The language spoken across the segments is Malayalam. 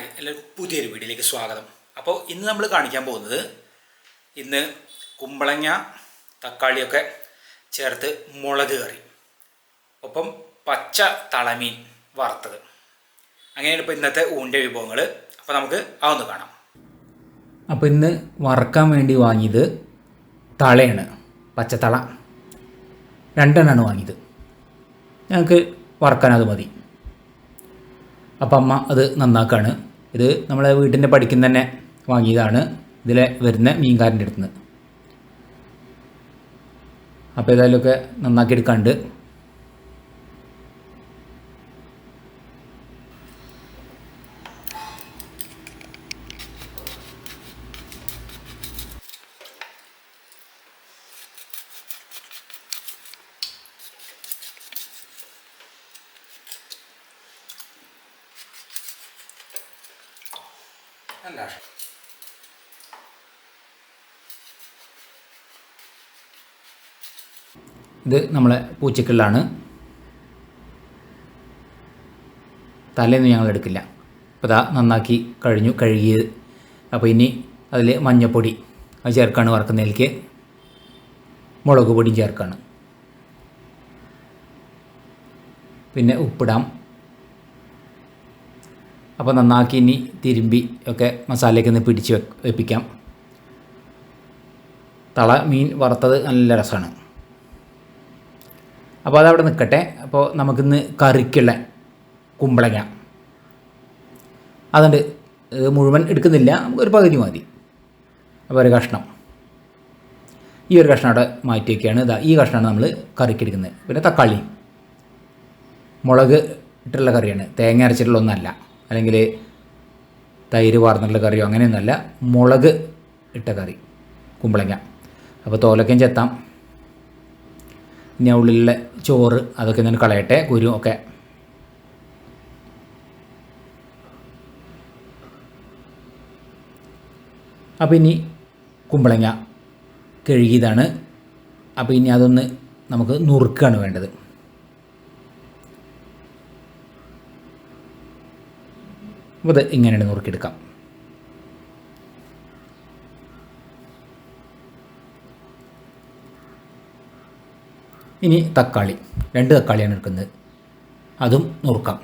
ഹായ് എല്ലാവർക്കും പുതിയൊരു വീഡിയോയിലേക്ക് സ്വാഗതം. അപ്പോൾ ഇന്ന് നമ്മൾ കാണിക്കാൻ പോകുന്നത് ഇന്ന് കുമ്പളങ്ങ തക്കാളിയൊക്കെ ചേർത്ത് മുളക് കറി ഒപ്പം പച്ച തളമീൻ വറുത്തത്. അങ്ങനെയാണ് ഇപ്പോൾ ഇന്നത്തെ ഊണിന്റെ വിഭവങ്ങൾ. അപ്പോൾ നമുക്ക് അതൊന്ന് കാണാം. അപ്പോൾ ഇന്ന് വറക്കാൻ വേണ്ടി വാങ്ങിയത് തളയാണ് പച്ചത്തള രണ്ടെണ്ണമാണ് വാങ്ങിയത്. ഞങ്ങൾക്ക് വറക്കാൻ മതി. അപ്പം അമ്മ അത് നന്നാക്കാണ്. ഇത് നമ്മളെ വീട്ടിന്റെ പഠിക്കുന്ന തന്നെ വാങ്ങിയതാണ്. ഇതിലെ വരുന്ന മീൻകാരന്റെ അടുത്ത് നിന്ന് അപ്പോൾ ഏതായാലുമൊക്കെ നന്നാക്കി എടുക്കാണ്ട് അല്ല. ഇത് നമ്മളെ പൂച്ചക്കളിലാണ് തലേന്ന് ഞങ്ങൾ എടുക്കില്ല. അപ്പോൾ ഇതാ നന്നാക്കി കഴിഞ്ഞു കഴുകിയത്. അപ്പോൾ ഇനി അതിൽ മഞ്ഞപ്പൊടി അത് ചേർക്കാണ് വറക്കുന്നതിലേക്ക്. മുളക് പൊടിയും ചേർക്കാണ്. പിന്നെ ഉപ്പിടാം. അപ്പോൾ നന്നാക്കി ഇനി തിരുമ്പി ഒക്കെ മസാലയൊക്കെ ഒന്ന് പിടിച്ച് വെപ്പിക്കാം. തള മീൻ വറുത്തത് നല്ല രസമാണ് അപ്പോൾ അതവിടെ നിൽക്കട്ടെ അപ്പോൾ നമുക്കിന്ന് കറിക്കുള്ള കുമ്പളങ്ങ. അതുകൊണ്ട് മുഴുവൻ എടുക്കുന്നില്ല. നമുക്കൊരു പകുതി മതി. അപ്പോൾ ഒരു കഷ്ണം. ഈ ഒരു കഷ്ണം അവിടെ മാറ്റി വയ്ക്കുകയാണ് ഇതാ ഈ കഷ്ണമാണ് നമ്മൾ കറിക്ക് എടുക്കുന്നത്. പിന്നെ തക്കാളി. മുളക് ഇട്ടുള്ള കറിയാണ്. തേങ്ങ അരച്ചിട്ടുള്ള ഒന്നല്ല. അല്ലെങ്കിൽ തൈര് വാർന്നിട്ടുള്ള കറിയോ അങ്ങനെയൊന്നുമല്ല. മുളക് ഇട്ട കറി കുമ്പളങ്ങ. അപ്പോൾ തോലക്കയും ചെത്താം. ഇനി ഉള്ളിലുള്ള ചോറ് അതൊക്കെ ഞാൻ കളയട്ടെ കുരു ഒക്കെ. അപ്പോൾ ഇനി കുമ്പളങ്ങ കഴുകിയതാണ്. അപ്പോൾ ഇനി അതൊന്ന് നമുക്ക് നുറുക്കാണ് വേണ്ടത്. അപ്പോൾ ഇത് ഇങ്ങനെയാണ് നുറുക്കിയെടുക്കാം. ഇനി തക്കാളി രണ്ട് തക്കാളിയാണ് എടുക്കുന്നത്. അതും നുറുക്കാം.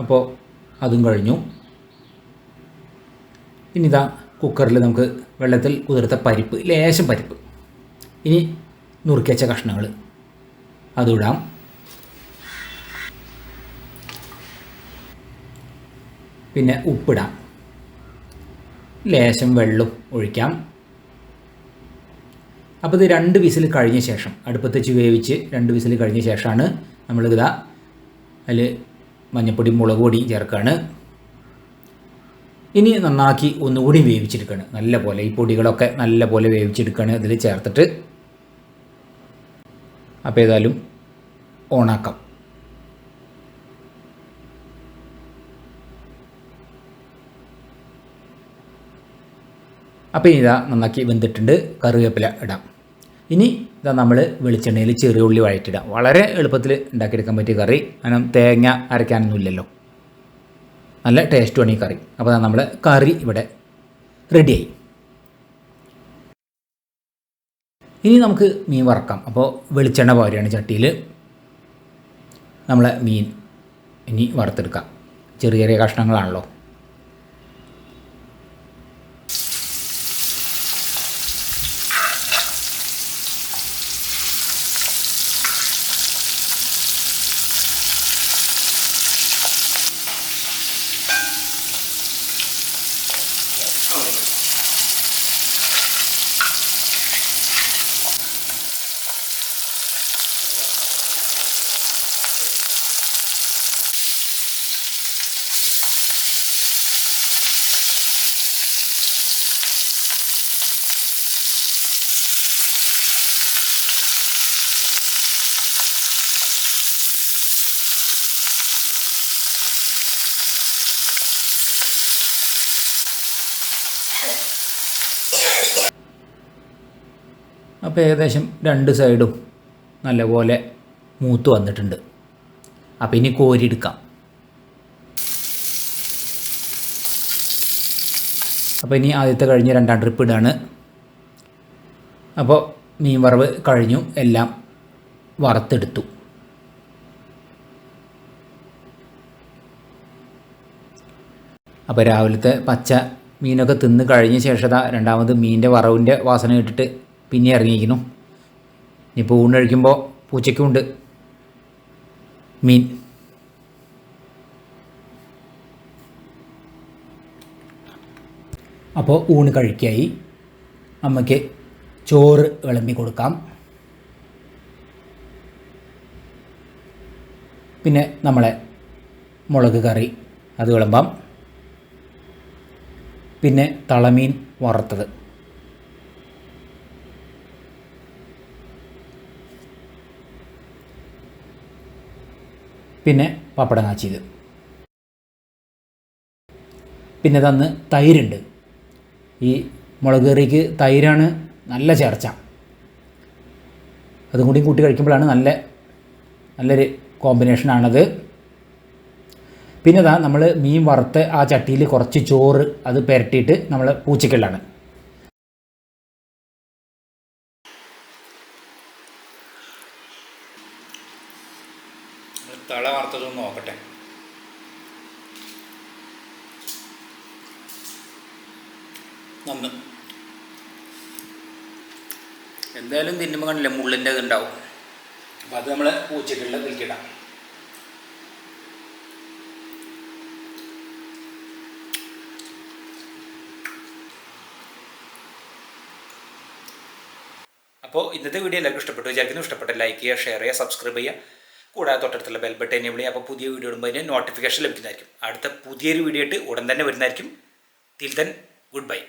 അപ്പോൾ അതും കഴിഞ്ഞു. ഇനി ഇതാ കുക്കറിൽ നമുക്ക് വെള്ളത്തിൽ കുതിർത്ത പരിപ്പ് ലേശം പരിപ്പ്. ഇനി നുറുക്കിയച്ച കഷ്ണങ്ങൾ. അതിടാം പിന്നെ ഉപ്പിടാം. ലേശം വെള്ളം ഒഴിക്കാം. അപ്പോൾ ഇത് രണ്ട് വിസിൽ കഴിഞ്ഞ ശേഷം അടുപ്പത്ത് വെച്ച് വേവിച്ച് രണ്ട് വിസിൽ കഴിഞ്ഞ ശേഷമാണ് നമ്മളിതാ അതിൽ മഞ്ഞപ്പൊടി മുളക് പൊടി ചേർക്കുകയാണ് ഇനി നന്നാക്കി ഒന്നുകൂടി വേവിച്ചെടുക്കണം. നല്ല പോലെ ഈ പൊടികളൊക്കെ നല്ല പോലെ വേവിച്ചെടുക്കുകയാണ് ഇതിൽ ചേർത്തിട്ട്. അപ്പോൾ ഏതായാലും ഓണാക്കാം. അപ്പോൾ ഇതാ നന്നാക്കി വെന്തിട്ടുണ്ട് കറിവേപ്പില ഇടാം. ഇനി ഇതാ നമ്മൾ വെളിച്ചെണ്ണയിൽ ചെറിയ ഉള്ളി വഴറ്റിടാം. വളരെ എളുപ്പത്തിൽ ഉണ്ടാക്കിയെടുക്കാൻ പറ്റിയ കറി. കാരണം തേങ്ങ അരയ്ക്കാനൊന്നുമില്ലല്ലോ നല്ല ടേസ്റ്റുമാണ് ഈ കറി. അപ്പോൾ നമ്മൾ കറി ഇവിടെ റെഡിയായി ഇനി നമുക്ക് മീൻ വറക്കാം. അപ്പോൾ വെളിച്ചെണ്ണ പോരുകയാണ് ചട്ടിയിൽ നമ്മളെ മീൻ ഇനി വറുത്തെടുക്കാം. ചെറിയ ചെറിയ കഷ്ണങ്ങളാണല്ലോ. അപ്പോൾ ഏകദേശം രണ്ട് സൈഡും നല്ലപോലെ മൂത്ത് വന്നിട്ടുണ്ട്. അപ്പോൾ ഇനി കോരിയെടുക്കാം അപ്പോൾ ഇനി ആദ്യത്തെ കഴിഞ്ഞ് രണ്ടാം ട്രിപ്പ് ഇടാണ്. അപ്പോൾ മീൻ വറവ് കഴിഞ്ഞു. എല്ലാം വറുത്തെടുത്തു. അപ്പോൾ രാവിലത്തെ പച്ച മീനൊക്കെ തിന്ന് കഴിഞ്ഞ ശേഷം രണ്ടാമത് മീനിന്റെ വറവിന്റെ വാസന ഇട്ടിട്ട് പിന്നെ ഇറങ്ങിയിരിക്കുന്നു. ഇനിയിപ്പോൾ ഊണ് കഴിക്കുമ്പോൾ പൂച്ചയ്ക്കുമുണ്ട് മീൻ. അപ്പോൾ ഊണ് കഴിക്കായി. അമ്മയ്ക്ക് ചോറ് വിളമ്പി കൊടുക്കാം. പിന്നെ നമ്മളെ മുളക് കറി അത് വിളമ്പാം. പിന്നെ തളമീൻ വറുത്തത്. പിന്നെ പപ്പടം കാച്ചിയത്. പിന്നെ തന്ന് തൈരുണ്ട്. ഈ മുളക് കറിക്ക് തൈരാണ് നല്ല ചേർച്ച. അതും കൂടി കൂട്ടി കഴിക്കുമ്പോഴാണ് നല്ല നല്ലൊരു കോമ്പിനേഷനാണത്. പിന്നെ ഇതാ നമ്മൾ മീൻ വറുത്ത് ആ ചട്ടിയിൽ കുറച്ച് ചോറ് അത് പുരട്ടിയിട്ട് നമ്മൾ പൂച്ചക്കല്ലാണ് തള വറുത്തതൊന്ന് നോക്കട്ടെ. നന്ന്. എന്തായാലും തിന്നുമ്പോൾ കണ്ടില്ല മുള്ളിന്റെ ഇതുണ്ടാവും. അപ്പോൾ അത് നമ്മൾ പൂച്ചക്കുള്ള ഇതിൽക്കിടാം അപ്പോൾ ഇന്നത്തെ വീഡിയോ എല്ലാവർക്കും ഇഷ്ടപ്പെട്ടു വിചാരിക്കുന്നു. ഇഷ്ടപ്പെട്ട ലൈക്ക് ചെയ്യുക ഷെയർ ചെയ്യുക സബ്സ്ക്രൈബ് ചെയ്യുക. കൂടാതെ തൊട്ടടുത്തുള്ള ബെൽ ബട്ടൺ എന്നെ അപ്പോൾ പുതിയ വീഡിയോ ഇടുമ്പോൾ അതിന് നോട്ടിഫിക്കേഷൻ ലഭിക്കുന്നതായിരിക്കും. അടുത്ത പുതിയൊരു വീഡിയോ ആയിട്ട് ഉടൻ തന്നെ വരുന്നതായിരിക്കും. തിൽ ദൻ ഗുഡ് ബൈ